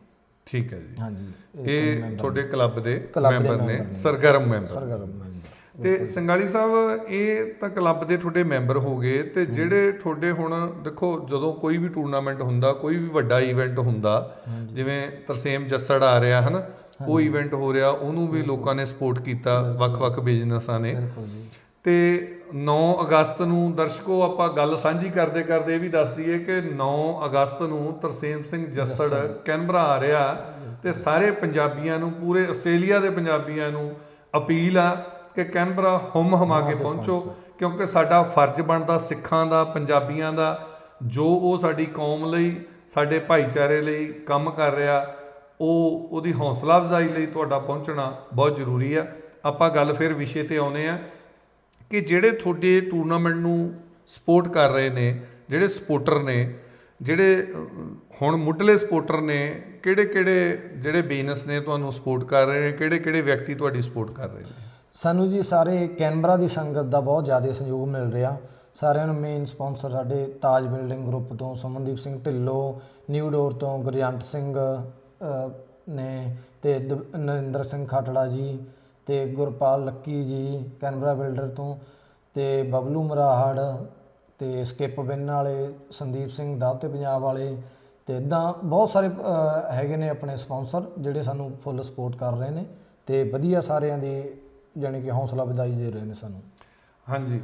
ਠੀਕ ਹੈ ਜੀ। ਹਾਂਜੀ। ਇਹ ਤੁਹਾਡੇ ਕਲੱਬ ਦੇ ਮੈਂਬਰ ਨੇ। ਸਰਗਰਮ ਮੈਂਬਰ ਸਰਗਰਮ ਮੈਂਬਰ ਤੇ ਸੰਗਾਲੀ ਸਾਹਿਬ ਇਹ ਤਾਂ ਕਲੱਬ ਦੇ ਤੁਹਾਡੇ ਮੈਂਬਰ ਹੋ ਗਏ ਤੇ ਜਿਹੜੇ ਤੁਹਾਡੇ ਹੁਣ ਦੇਖੋ ਜਦੋਂ ਕੋਈ ਵੀ ਟੂਰਨਾਮੈਂਟ ਹੁੰਦਾ ਕੋਈ ਵੀ ਵੱਡਾ ਇਵੈਂਟ ਹੁੰਦਾ ਜਿਵੇਂ ਤਰਸੇਮ ਜੱਸੜ ਆ ਰਿਹਾ ਹਨਾ ਉਹ ਇਵੈਂਟ ਹੋ ਰਿਹਾ ਉਹਨੂੰ ਵੀ ਲੋਕਾਂ ਨੇ ਸਪੋਰਟ ਕੀਤਾ ਵੱਖ-ਵੱਖ ਬਿਜ਼ਨਸਾਂ ਨੇ। ਬਿਲਕੁਲ ਜੀ। ਤੇ 9 ਅਗਸਤ ਨੂੰ ਦਰਸ਼ਕੋ ਆਪਾਂ ਗੱਲ ਸਾਂਝੀ ਕਰਦੇ ਕਰਦੇ ਇਹ ਵੀ ਦੱਸ ਦਈਏ ਕਿ 9 ਅਗਸਤ ਨੂੰ ਤਰਸੇਮ ਸਿੰਘ ਜੱਸੜ ਕੈਨਬਰਾ ਆ ਰਿਹਾ ਤੇ ਸਾਰੇ ਪੰਜਾਬੀਆਂ ਨੂੰ ਪੂਰੇ ਆਸਟ੍ਰੇਲੀਆ ਦੇ ਪੰਜਾਬੀਆਂ ਨੂੰ ਅਪੀਲ ਆ ਕਿ ਕੈਨਬਰਾ ਹੁਮ ਹਮਾ ਕੇ ਪਹੁੰਚੋ ਕਿਉਂਕਿ ਸਾਡਾ ਫਰਜ਼ ਬਣਦਾ ਸਿੱਖਾਂ ਦਾ ਪੰਜਾਬੀਆਂ ਦਾ ਜੋ ਉਹ ਸਾਡੀ ਕੌਮ ਲਈ ਸਾਡੇ ਭਾਈਚਾਰੇ ਲਈ ਕੰਮ ਕਰ ਰਿਹਾ ਉਹ ਉਹਦੀ ਹੌਸਲਾ ਅਫਜ਼ਾਈ ਲਈ ਤੁਹਾਡਾ ਪਹੁੰਚਣਾ ਬਹੁਤ ਜ਼ਰੂਰੀ ਆ। ਆਪਾਂ ਗੱਲ ਫਿਰ ਵਿਸ਼ੇ ਤੇ ਆਉਨੇ ਆ ਕਿ ਜਿਹੜੇ ਤੁਹਾਡੇ ਟੂਰਨਾਮੈਂਟ ਨੂੰ ਸਪੋਰਟ ਕਰ ਰਹੇ ਨੇ, ਜਿਹੜੇ ਸਪੋਰਟਰ ਨੇ, ਜਿਹੜੇ ਹੁਣ ਮੁੱਢਲੇ ਸਪੋਰਟਰ ਨੇ ਕਿਹੜੇ ਕਿਹੜੇ ਜਿਹੜੇ ਬਿਜ਼ਨਸ ਨੇ ਤੁਹਾਨੂੰ ਸਪੋਰਟ ਕਰ ਰਹੇ ਨੇ ਕਿਹੜੇ ਕਿਹੜੇ ਵਿਅਕਤੀ ਤੁਹਾਡੀ ਸਪੋਰਟ ਕਰ ਰਹੇ ਨੇ? ਸਾਨੂੰ ਜੀ ਸਾਰੇ ਕੈਨਬਰਾ ਦੀ ਸੰਗਤ ਦਾ ਬਹੁਤ ਜ਼ਿਆਦਾ ਸਹਿਯੋਗ ਮਿਲ ਰਿਹਾ। ਸਾਰਿਆਂ ਨੂੰ ਮੇਨ ਸਪਾਂਸਰ ਸਾਡੇ ਤਾਜ ਬਿਲਡਿੰਗ ਗਰੁੱਪ ਤੋਂ ਸਮਨਦੀਪ ਸਿੰਘ ਢਿੱਲੋਂ ਨਿਊ ਡੋਰ ਤੋਂ ਗੁਰਜੰਟ ਸਿੰਘ ਨੇ ਤੇ ਦ- ਨਰਿੰਦਰ ਸਿੰਘ ਖਾਟੜਾ ਜੀ ਅਤੇ ਗੁਰਪਾਲ ਲੱਕੀ ਜੀ, ਕੈਨਬਰਾ ਬਿਲਡਰ ਤੋਂ ਅਤੇ ਬਬਲੂ ਮਰਾਹੜ ਅਤੇ ਸਕਿੱਪ ਬਿੰਨ ਵਾਲੇ, ਸੰਦੀਪ ਸਿੰਘ ਦਾਤੇ ਪੰਜਾਬ ਵਾਲੇ ਅਤੇ ਇਦਾਂ ਬਹੁਤ ਸਾਰੇ ਹੈਗੇ ਨੇ ਆਪਣੇ ਸਪਾਂਸਰ ਜਿਹੜੇ ਸਾਨੂੰ ਫੁੱਲ ਸਪੋਰਟ ਕਰ ਰਹੇ ਨੇ ਤੇ ਵਧੀਆ ਸਾਰਿਆਂ ਦੀ ਜਾਣੀ ਕਿ ਹੌਸਲਾ ਵਧਾਈ ਦੇ ਰਹੇ ਨੇ ਸਾਨੂੰ। ਹਾਂਜੀ।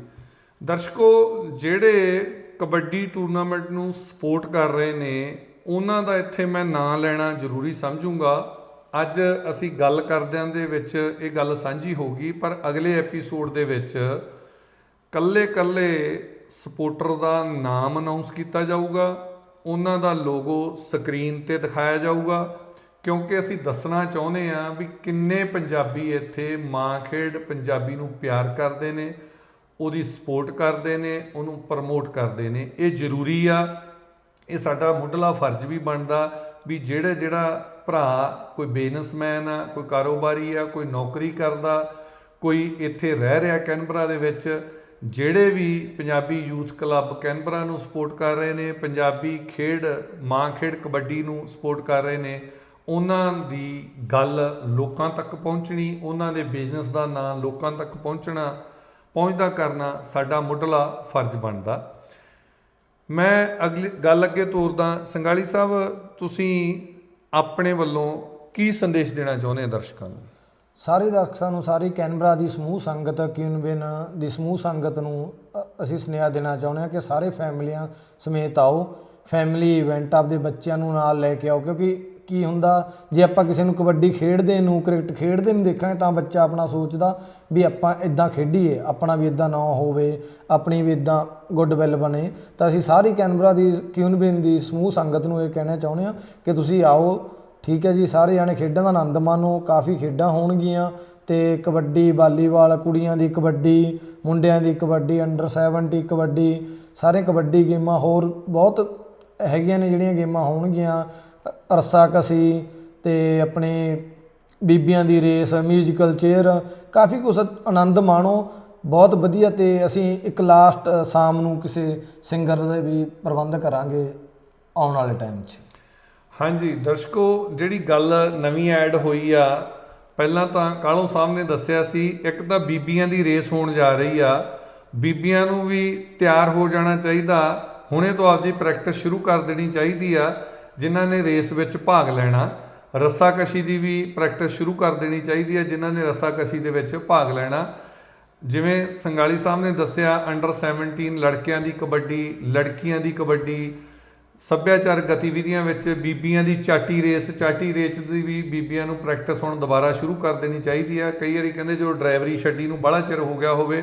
ਦਰਸ਼ਕੋ, ਜਿਹੜੇ ਕਬੱਡੀ ਟੂਰਨਾਮੈਂਟ ਨੂੰ ਸਪੋਰਟ ਕਰ ਰਹੇ ਨੇ, ਉਹਨਾਂ ਦਾ ਇੱਥੇ ਮੈਂ ਨਾਂ ਲੈਣਾ ਜ਼ਰੂਰੀ ਸਮਝੂੰਗਾ। ਅੱਜ ਅਸੀਂ ਗੱਲ ਕਰਦਿਆਂ ਦੇ ਵਿੱਚ ਇਹ ਗੱਲ ਸਾਂਝੀ ਹੋਗੀ ਪਰ ਅਗਲੇ ਐਪੀਸੋਡ ਦੇ ਵਿੱਚ ਕੱਲੇ-ਕੱਲੇ ਸਪੋਰਟਰ ਦਾ ਨਾਮ ਅਨਾਉਂਸ ਕੀਤਾ ਜਾਊਗਾ, ਉਹਨਾਂ ਦਾ ਲੋਗੋ ਸਕਰੀਨ ਤੇ ਦਿਖਾਇਆ ਜਾਊਗਾ, ਕਿਉਂਕਿ ਅਸੀਂ ਦੱਸਣਾ ਚਾਹੁੰਦੇ ਆ ਵੀ ਕਿੰਨੇ ਪੰਜਾਬੀ ਇੱਥੇ ਮਾਂ ਖੇਡ ਪੰਜਾਬੀ ਨੂੰ ਪਿਆਰ ਕਰਦੇ ਨੇ, ਉਹਦੀ ਸਪੋਰਟ ਕਰਦੇ ਨੇ, ਉਹਨੂੰ ਪ੍ਰਮੋਟ ਕਰਦੇ ਨੇ। ਇਹ ਜ਼ਰੂਰੀ ਆ, ਇਹ ਸਾਡਾ ਮੁੱਢਲਾ ਫਰਜ਼ ਵੀ ਬਣਦਾ ਵੀ ਜਿਹੜੇ ਜਿਹੜਾ ਭਰਾ, ਕੋਈ ਬਿਜ਼ਨਸਮੈਨ ਆ, ਕੋਈ ਕਾਰੋਬਾਰੀ ਆ, ਕੋਈ ਨੌਕਰੀ ਕਰਦਾ, ਕੋਈ ਇੱਥੇ ਰਹਿ ਰਿਹਾ ਕੈਨਬਰਾ ਦੇ ਵਿੱਚ, ਜਿਹੜੇ ਵੀ ਪੰਜਾਬੀ ਯੂਥ ਕਲੱਬ ਕੈਨਬਰਾ ਨੂੰ ਸਪੋਰਟ ਕਰ ਰਹੇ ਨੇ, ਪੰਜਾਬੀ ਖੇਡ, ਮਾਂ ਖੇਡ ਕਬੱਡੀ ਨੂੰ ਸਪੋਰਟ ਕਰ ਰਹੇ ਨੇ, ਉਹਨਾਂ ਦੀ ਗੱਲ ਲੋਕਾਂ ਤੱਕ ਪਹੁੰਚਣੀ, ਉਹਨਾਂ ਦੇ ਬਿਜ਼ਨਸ ਦਾ ਨਾਂ ਲੋਕਾਂ ਤੱਕ ਪਹੁੰਚਣਾ, ਪਹੁੰਚਦਾ ਕਰਨਾ ਸਾਡਾ ਮੁੱਢਲਾ ਫਰਜ਼ ਬਣਦਾ। ਮੈਂ ਅਗਲੀ, ਗੱਲ ਅੱਗੇ ਤੋਰਦਾ, ਸੰਗਾਲੀ ਸਾਹਿਬ, ਤੁਸੀਂ ਆਪਣੇ ਵੱਲੋਂ ਕੀ ਸੰਦੇਸ਼ ਦੇਣਾ ਚਾਹੁੰਦੇ ਆ ਦਰਸ਼ਕਾਂ ਨੂੰ? ਸਾਰੇ ਦਰਸ਼ਕਾਂ ਨੂੰ, ਸਾਰੀ ਕੈਨਬਰਾ ਦੀ ਸਮੂਹ ਸੰਗਤ, ਕਿਊਨਬਿਨ ਦੀ ਸਮੂਹ ਸੰਗਤ ਨੂੰ, ਅ- ਅਸੀਂ ਸੁਨੇਹਾ ਦੇਣਾ ਚਾਹੁੰਦੇ ਹਾਂ ਕਿ ਸਾਰੇ ਫੈਮਲੀਆਂ ਸਮੇਤ ਆਓ। ਫੈਮਿਲੀ ਇਵੈਂਟ ਆਪਦੇ ਬੱਚਿਆਂ ਨੂੰ ਨਾਲ ਲੈ ਕੇ ਆਓ, ਕਿਉਂਕਿ ਕੀ ਹੁੰਦਾ? ਜੇ ਆਪਾਂ ਕਿਸੇ ਨੂੰ ਕਬੱਡੀ ਖੇਡਦੇ ਨੂੰ, ਕ੍ਰਿਕਟ ਖੇਡਦੇ ਨੂੰ ਦੇਖਾਂਗੇ ਤਾਂ ਬੱਚਾ ਆਪਣਾ ਸੋਚਦਾ ਵੀ ਆਪਾਂ ਇਦਾਂ ਖੇਡੀਏ, ਆਪਣਾ ਵੀ ਇਦਾਂ ਨਾ ਹੋਵੇ, ਆਪਣੀ ਵੀ ਇਦਾਂ ਗੁੱਡ ਵਿਲ ਬਣੇ। ਤਾਂ ਅਸੀਂ ਸਾਰੀ ਕੈਨਬਰਾ ਦੀ ਕਿਊਨਬਿਨ ਦੀ ਸਮੂਹ ਸੰਗਤ ਨੂੰ ਇਹ ਕਹਿਣਾ ਚਾਹੁੰਦੇ ਹਾਂ ਕਿ ਤੁਸੀਂ ਆਓ। ਠੀਕ ਹੈ ਜੀ, ਸਾਰੇ ਜਾਣੇ ਖੇਡਾਂ ਦਾ ਆਨੰਦ ਮਾਣੋ, ਕਾਫੀ ਖੇਡਾਂ ਹੋਣਗੀਆਂ ਤੇ ਕਬੱਡੀ, ਵਾਲੀਬਾਲ, ਕੁੜੀਆਂ ਦੀ ਕਬੱਡੀ, ਮੁੰਡਿਆਂ ਦੀ ਕਬੱਡੀ, ਅੰਡਰ 70 ਕਬੱਡੀ, ਸਾਰੇ ਕਬੱਡੀ ਗੇਮਾਂ ਹੋਰ ਬਹੁਤ ਹੈਗੀਆਂ ਨੇ ਜਿਹੜੀਆਂ ਗੇਮਾਂ ਹੋਣਗੀਆਂ। ਰੱਸਾ ਕਸੀ ਤੇ ਆਪਣੇ ਬੀਬੀਆਂ ਦੀ ਰੇਸ ਮਿਊਜ਼ੀਕਲ ਚੇਅਰ ਕਾਫੀ ਕੁਝ ਆਨੰਦ ਮਾਣੋ। ਬਹੁਤ ਵਧੀਆ ਤੇ ਅਸੀਂ ਇੱਕ ਲਾਸਟ ਸ਼ਾਮ ਨੂੰ ਕਿਸੇ ਸਿੰਗਰ ਦੇ ਵੀ ਪ੍ਰਬੰਧ ਕਰਾਂਗੇ ਆਉਣ ਵਾਲੇ ਟਾਈਮ 'ਚ। ਹਾਂਜੀ, ਦਰਸ਼ਕੋ, ਜਿਹੜੀ ਗੱਲ ਨਵੀਂ ਐਡ ਹੋਈ ਆ, ਪਹਿਲਾਂ ਤਾਂ ਕਾਲੋਂ ਸਾਹਿਬ ਨੇ ਦੱਸਿਆ ਸੀ, ਇੱਕ ਤਾਂ ਬੀਬੀਆਂ ਦੀ ਰੇਸ ਹੋਣ ਜਾ ਰਹੀ ਆ। ਬੀਬੀਆਂ ਨੂੰ ਵੀ ਤਿਆਰ ਹੋ ਜਾਣਾ ਚਾਹੀਦਾ। ਹੁਣੇ ਤੋਂ ਆਪਦੀ ਪ੍ਰੈਕਟਿਸ ਸ਼ੁਰੂ ਕਰ ਦੇਣੀ ਚਾਹੀਦੀ ਆ। ਜਿਨ੍ਹਾਂ ਨੇ ਰੇਸ ਵਿੱਚ ਭਾਗ ਲੈਣਾ, ਰੱਸਾਕਸ਼ੀ ਦੀ ਵੀ ਪ੍ਰੈਕਟਿਸ ਸ਼ੁਰੂ ਕਰ ਦੇਣੀ ਚਾਹੀਦੀ ਹੈ, ਜਿਨ੍ਹਾਂ ਨੇ ਰੱਸਾਕਸ਼ੀ ਦੇ ਵਿੱਚ ਭਾਗ ਲੈਣਾ। ਜਿਵੇਂ ਸੰਗਾਲੀ ਸਾਹਿਬ ਨੇ ਦੱਸਿਆ ਅੰਡਰ 17 ਲੜਕਿਆਂ ਦੀ ਕਬੱਡੀ, ਲੜਕੀਆਂ ਦੀ ਕਬੱਡੀ ਸੱਭਿਆਚਾਰਕ ਗਤੀਵਿਧੀਆਂ ਵਿੱਚ ਬੀਬੀਆਂ ਦੀ ਚਾਟੀ ਰੇਸ ਚਾਟੀ ਰੇਸ ਦੀ ਵੀ ਬੀਬੀਆਂ ਨੂੰ ਪ੍ਰੈਕਟਿਸ ਹੁਣ ਦੁਬਾਰਾ ਸ਼ੁਰੂ ਕਰ ਦੇਣੀ ਚਾਹੀਦੀ ਆ ਕਈ ਵਾਰੀ ਕਹਿੰਦੇ ਜੋ ਡਰਾਈਵਰੀ ਛੱਡੀ ਨੂੰ ਬੜਾ ਚਿਰ ਹੋ ਗਿਆ ਹੋਵੇ,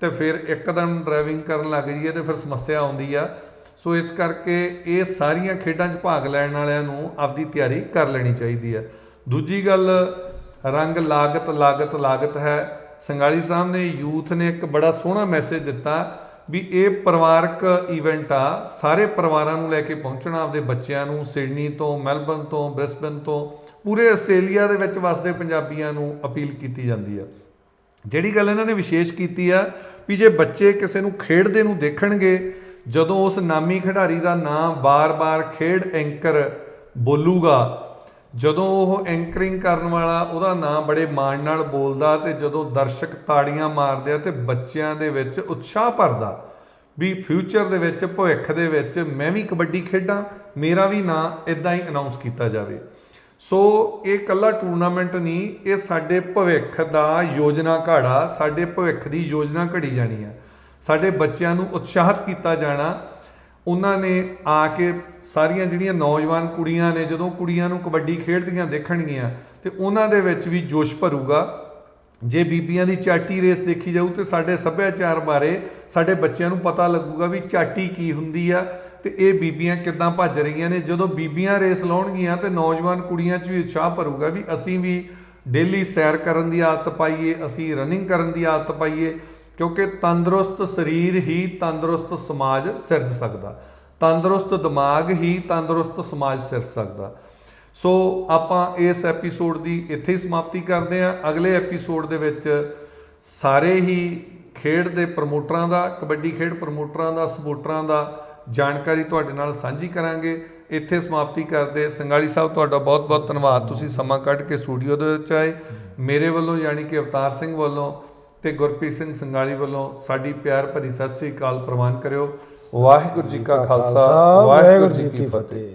ਤੇ ਫਿਰ ਇੱਕਦਮ ਡਰਾਈਵਿੰਗ ਕਰਨ ਲੱਗ ਜਾਈਏ ਤੇ ਫਿਰ ਸਮੱਸਿਆ ਆਉਂਦੀ ਆ। ਸੋ ਇਸ ਕਰਕੇ ਇਹ ਸਾਰੀਆਂ ਖੇਡਾਂ 'ਚ ਭਾਗ ਲੈਣ ਵਾਲਿਆਂ ਨੂੰ ਆਪਦੀ ਤਿਆਰੀ ਕਰ ਲੈਣੀ ਚਾਹੀਦੀ ਹੈ। ਦੂਜੀ ਗੱਲ, ਰੰਗ ਲਾਗਤ ਲਾਗਤ ਲਾਗਤ ਹੈ। ਸੰਗਾਲੀ ਸਾਹਿਬ ਨੇ, ਯੂਥ ਨੇ ਇੱਕ ਬੜਾ ਸੋਹਣਾ ਮੈਸੇਜ ਦਿੱਤਾ ਵੀ ਇਹ ਪਰਿਵਾਰਕ ਇਵੈਂਟ ਆ, ਸਾਰੇ ਪਰਿਵਾਰਾਂ ਨੂੰ ਲੈ ਕੇ ਪਹੁੰਚਣਾ, ਆਪਦੇ ਬੱਚਿਆਂ ਨੂੰ ਸਿਡਨੀ ਤੋਂ, ਮੈਲਬਰਨ ਤੋਂ, ਬ੍ਰਿਸਬਨ ਤੋਂ, ਪੂਰੇ ਆਸਟ੍ਰੇਲੀਆ ਦੇ ਵਿੱਚ ਵਸਦੇ ਪੰਜਾਬੀਆਂ ਨੂੰ ਅਪੀਲ ਕੀਤੀ ਜਾਂਦੀ ਆ ਜਿਹੜੀ ਗੱਲ ਇਹਨਾਂ ਨੇ ਵਿਸ਼ੇਸ਼ ਕੀਤੀ ਆ ਵੀ ਜੇ ਬੱਚੇ ਕਿਸੇ ਨੂੰ ਖੇਡਦੇ ਨੂੰ ਦੇਖਣਗੇ ਜਦੋਂ ਉਸ ਨਾਮੀ ਖਿਡਾਰੀ ਦਾ ਨਾਮ ਬਾਰ-ਬਾਰ ਖੇਡ ਐਂਕਰ ਬੋਲੂਗਾ, ਜਦੋਂ ਉਹ ਐਂਕਰਿੰਗ ਕਰਨ ਵਾਲਾ ਉਹਦਾ ਨਾਮ ਬੜੇ ਮਾਣ ਨਾਲ ਬੋਲਦਾ ਤੇ ਜਦੋਂ ਦਰਸ਼ਕ ਤਾੜੀਆਂ ਮਾਰਦੇ ਆ ਤੇ ਬੱਚਿਆਂ ਦੇ ਵਿੱਚ ਉਤਸ਼ਾਹ ਭਰਦਾ ਵੀ ਫਿਊਚਰ ਦੇ ਵਿੱਚ, ਭਵਿੱਖ ਦੇ ਵਿੱਚ ਮੈਂ ਵੀ ਕਬੱਡੀ ਖੇਡਾਂ, ਮੇਰਾ ਵੀ ਨਾਂ ਇਦਾਂ ਹੀ ਅਨਾਉਂਸ ਕੀਤਾ ਜਾਵੇ। ਸੋ ਇਹ ਕੱਲਾ ਟੂਰਨਾਮੈਂਟ ਨਹੀਂ, ਇਹ ਸਾਡੇ ਭਵਿੱਖ ਦਾ ਯੋਜਨਾ ਘਾੜਾ, ਸਾਡੇ ਭਵਿੱਖ ਦੀ ਯੋਜਨਾ ਘੜੀ ਜਾਣੀ ਆ। ਸਾਡੇ ਬੱਚਿਆਂ ਨੂੰ ਉਤਸ਼ਾਹਿਤ ਕੀਤਾ ਜਾਣਾ, ਉਹਨਾਂ ਨੇ ਆ ਕੇ ਸਾਰੀਆਂ ਜਿਹੜੀਆਂ ਨੌਜਵਾਨ ਕੁੜੀਆਂ ਨੇ, ਜਦੋਂ ਕੁੜੀਆਂ ਨੂੰ ਕਬੱਡੀ ਖੇਡਦੀਆਂ ਦੇਖਣਗੀਆਂ, ਤੇ ਉਹਨਾਂ ਦੇ ਵਿੱਚ ਵੀ ਜੋਸ਼ ਭਰੂਗਾ। ਜੇ ਬੀਬੀਆਂ ਦੀ ਚਾਟੀ ਰੇਸ ਦੇਖੀ ਜਾਊ, ਤੇ ਸਾਡੇ ਸੱਭਿਆਚਾਰ ਬਾਰੇ ਸਾਡੇ ਬੱਚਿਆਂ ਨੂੰ ਪਤਾ ਲੱਗੂਗਾ ਵੀ ਚਾਟੀ ਕੀ ਹੁੰਦੀ ਆ, ਤੇ ਇਹ ਬੀਬੀਆਂ ਕਿੱਦਾਂ ਭੱਜ ਰਹੀਆਂ ਨੇ। ਜਦੋਂ ਬੀਬੀਆਂ ਰੇਸ ਲਾਉਣਗੀਆਂ, ਤੇ ਨੌਜਵਾਨ ਕੁੜੀਆਂ 'ਚ ਵੀ ਉਤਸ਼ਾਹ ਭਰੂਗਾ ਵੀ ਅਸੀਂ ਵੀ ਡੇਲੀ ਸੈਰ ਕਰਨ ਦੀ ਆਦਤ ਪਾਈਏ, ਅਸੀਂ ਰਨਿੰਗ ਕਰਨ ਦੀ ਆਦਤ ਪਾਈਏ ਕਿਉਂਕਿ ਤੰਦਰੁਸਤ ਸਰੀਰ ਹੀ ਤੰਦਰੁਸਤ ਸਮਾਜ ਸਿਰਜ ਸਕਦਾ। ਤੰਦਰੁਸਤ ਦਿਮਾਗ ਹੀ ਤੰਦਰੁਸਤ ਸਮਾਜ ਸਿਰਜ ਸਕਦਾ। ਸੋ ਆਪਾਂ ਇਸ ਐਪੀਸੋਡ ਦੀ ਇੱਥੇ ਹੀ ਸਮਾਪਤੀ ਕਰਦੇ ਹਾਂ। ਅਗਲੇ ਐਪੀਸੋਡ ਦੇ ਵਿੱਚ ਸਾਰੇ ਹੀ ਖੇਡ ਦੇ ਪ੍ਰਮੋਟਰਾਂ ਦਾ, ਕਬੱਡੀ ਖੇਡ ਪ੍ਰਮੋਟਰਾਂ ਦਾ, ਸਪੋਰਟਰਾਂ ਦਾ ਜਾਣਕਾਰੀ ਤੁਹਾਡੇ ਨਾਲ ਸਾਂਝੀ ਕਰਾਂਗੇ। ਇੱਥੇ ਸਮਾਪਤੀ ਕਰਦੇ ਸੰਗਾਲੀ ਸਾਹਿਬ, ਤੁਹਾਡਾ ਬਹੁਤ ਬਹੁਤ ਧੰਨਵਾਦ। ਤੁਸੀਂ ਸਮਾਂ ਕੱਢ ਕੇ ਸਟੂਡੀਓ ਦੇ ਵਿੱਚ ਆਏ। ਮੇਰੇ ਵੱਲੋਂ ਯਾਨੀ ਕਿ ਅਵਤਾਰ ਸਿੰਘ ਵੱਲੋਂ ਤੇ ਗੁਰਪ੍ਰੀਤ ਸਿੰਘ ਸੰਗਾਲੀ ਵੱਲੋਂ ਸਾਡੀ ਪਿਆਰ ਭਰੀ ਸਤਿ ਸ੍ਰੀ ਅਕਾਲ ਪ੍ਰਵਾਨ ਕਰਿਓ। ਵਾਹਿਗੁਰੂ ਜੀ ਕਾ ਖਾਲਸਾ, ਵਾਹਿਗੁਰੂ ਜੀ ਕੀ ਫਤਿਹ ਫਤਿਹ।